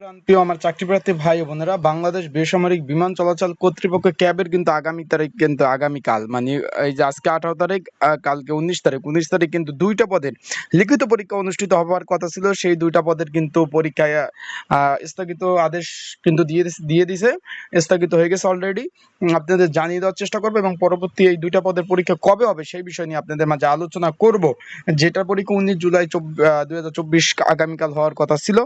প্রিয় আমার চাকরিপ্রার্থী ভাই বোনেরা, বাংলাদেশ বেসামরিক বিমান চলাচল কর্তৃপক্ষ ক্যাবের কিন্তু আগামী তারিখ কিন্তু আগামীকাল মানে এই যে আজকে আঠারো তারিখ কালকে উনিশ তারিখ উনিশ তারিখ কিন্তু দুইটা পদের লিখিত পরীক্ষা অনুষ্ঠিত হওয়ার কথা ছিল, সেই দুইটা পদের কিন্তু পরীক্ষায় স্থগিত আদেশ কিন্তু দিয়ে দিয়ে দিছে, স্থগিত হয়ে গেছে অলরেডি আপনাদের জানিয়ে দেওয়ার চেষ্টা করব এবং পরবর্তী এই দুইটা পদের পরীক্ষা কবে হবে সেই বিষয় নিয়ে আপনাদের মাঝে আলোচনা করব। যেটা পরীক্ষা উনিশ জুলাই দুই হাজার চব্বিশ আগামীকাল হওয়ার কথা ছিল।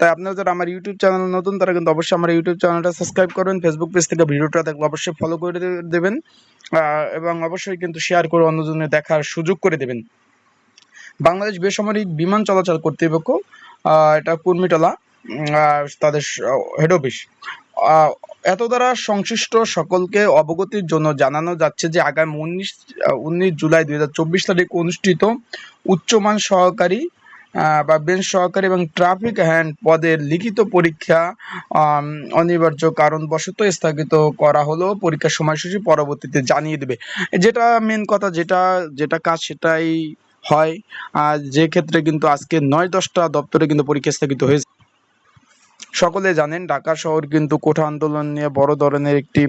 তাই আপনারা যারা আমার ইউটিউব চ্যানেল নতুন, তারা কিন্তু অবশ্যই আমার ইউটিউব চ্যানেলটা সাবস্ক্রাইব করবেন। ফেসবুক পেজ থেকে ভিডিওটা দেখলে অবশ্যই ফলো করে দেবেন। এবং অবশ্যই কিন্তু শেয়ার করে অন্যজনের দেখার সুযোগ করে দেবেন। বাংলাদেশ বেসামরিক বিমান চলাচল কর্তৃপক্ষ এটা কুর্মিটলা তাদের হেড অফিস এত দ্বারা সংশ্লিষ্ট সকলকে অবগতির জন্য জানানো যাচ্ছে যে আগামী উনিশ উনিশ জুলাই দুই হাজার চব্বিশ তারিখ অনুষ্ঠিত উচ্চমান সহকারী বা বেঞ্চ সহকারী এবং ট্রাফিক হ্যান্ড পদের লিখিত পরীক্ষা অনিবার্য কারণবশত স্থগিত করা হলো পরীক্ষার সময়সূচি পরবর্তীতে জানিয়ে দেবে। যেটা মেন কথা, যেটা যেটা কাজ সেটাই হয়। আর যে ক্ষেত্রে কিন্তু আজকে নয় দশটা দপ্তরে কিন্তু পরীক্ষা স্থগিত হয়েছে। সকলে জানেন, ঢাকা শহর কিন্তু কোঠা আন্দোলন নিয়ে বড় ধরনের একটি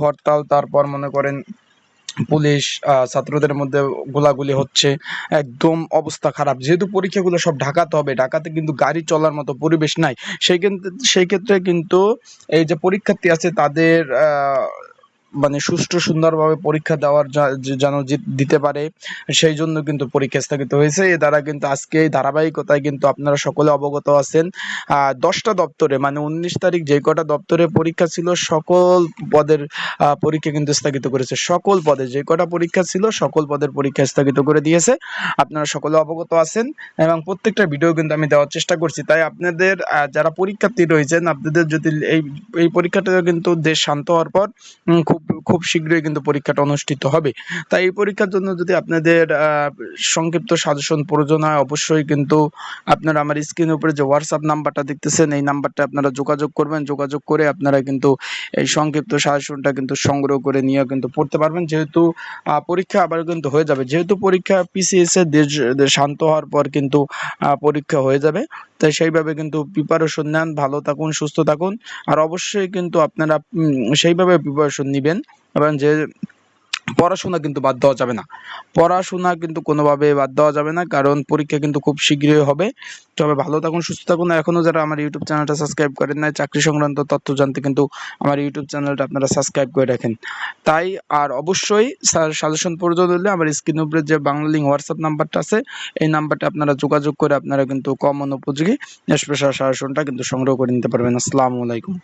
হরতাল। তারপর মনে করেন পুলিশ ছাত্রদের মধ্যে গোলাগুলি হচ্ছে, একদম অবস্থা খারাপ। যেহেতু পরীক্ষাগুলো সব ঢাকাতে হবে, ঢাকাতে কিন্তু গাড়ি চলার মতো পরিবেশ নাই। সেই ক্ষেত্রে সেই ক্ষেত্রে কিন্তু এই যে পরীক্ষার্থী আছে, তাদের মানে সুষ্ঠু সুন্দরভাবে পরীক্ষা দেওয়ার যেন দিতে পারে সেই জন্য কিন্তু পরীক্ষা স্থগিত হয়েছে। এ দ্বারা কিন্তু আজকে এই ধারাবাহিকতায় কিন্তু আপনারা সকলে অবগত আছেন। দশটা দপ্তরে মানে উনিশ তারিখ যে কটা দপ্তরে পরীক্ষা ছিল সকল পদের পরীক্ষা কিন্তু স্থগিত করেছে। সকল পদে যে কটা পরীক্ষা ছিল সকল পদের পরীক্ষা স্থগিত করে দিয়েছে। আপনারা সকলে অবগত আছেন এবং প্রত্যেকটা ভিডিও কিন্তু আমি দেওয়ার চেষ্টা করছি। তাই আপনাদের যারা পরীক্ষার্থী রয়েছেন আপনাদের যদি এই এই পরীক্ষাটা কিন্তু দেশ শান্ত হওয়ার পর উম, খুব খুব শীঘ্রই কিন্তু পরীক্ষাটা অনুষ্ঠিত হবে। তাই এই পরীক্ষার জন্য যদি আপনাদের সংক্ষিপ্ত সাজেশন প্রয়োজন হয়, অবশ্যই কিন্তু আপনারা আমার স্ক্রিনের উপরে যে হোয়াটসঅ্যাপ নাম্বারটা দেখতেছেন, এই নাম্বারটা আপনারা যোগাযোগ করবেন। যোগাযোগ করে আপনারা কিন্তু এই সংক্ষিপ্ত সাজেশনটা কিন্তু সংগ্রহ করে নিয়ে কিন্তু পড়তে পারবেন। যেহেতু পরীক্ষা আবার কিন্তু হয়ে যাবে। যেহেতু পরীক্ষা পিসিএস এর দেশ শান্ত হওয়ার পর কিন্তু পরীক্ষা হয়ে যাবে। তাই সেইভাবে কিন্তু প্রিপারেশন নেন। ভালো থাকুন, সুস্থ থাকুন। আর অবশ্যই কিন্তু আপনারা সেইভাবে প্রিপারেশন নেবেন। এবং যে পড়াশোনা কিন্তু বাদ দেওয়া যাবে না। পড়াশোনা কিন্তু কোনোভাবে বাদ দেওয়া যাবে না, কারণ পরীক্ষা কিন্তু খুব শীঘ্রই হবে। তবে ভালো থাকুন, সুস্থ থাকুন। আর এখনও যারা আমার ইউটিউব চ্যানেলটা সাবস্ক্রাইব করেন নাই, চাকরি সংক্রান্ত তথ্য জানতে কিন্তু আমার ইউটিউব চ্যানেলটা আপনারা সাবস্ক্রাইব করে রাখেন। তাই আর অবশ্যই সাজেশন প্রয়োজন হলে আমার স্ক্রিন উপরে যে বাংলা লিঙ্ক হোয়াটসঅ্যাপ নাম্বারটা আছে, এই নাম্বারটা আপনারা যোগাযোগ করে আপনারা কিন্তু কমন উপযোগী স্পেশাল সাজেশনটা কিন্তু সংগ্রহ করে নিতে পারবেন। আসসালামু আলাইকুম।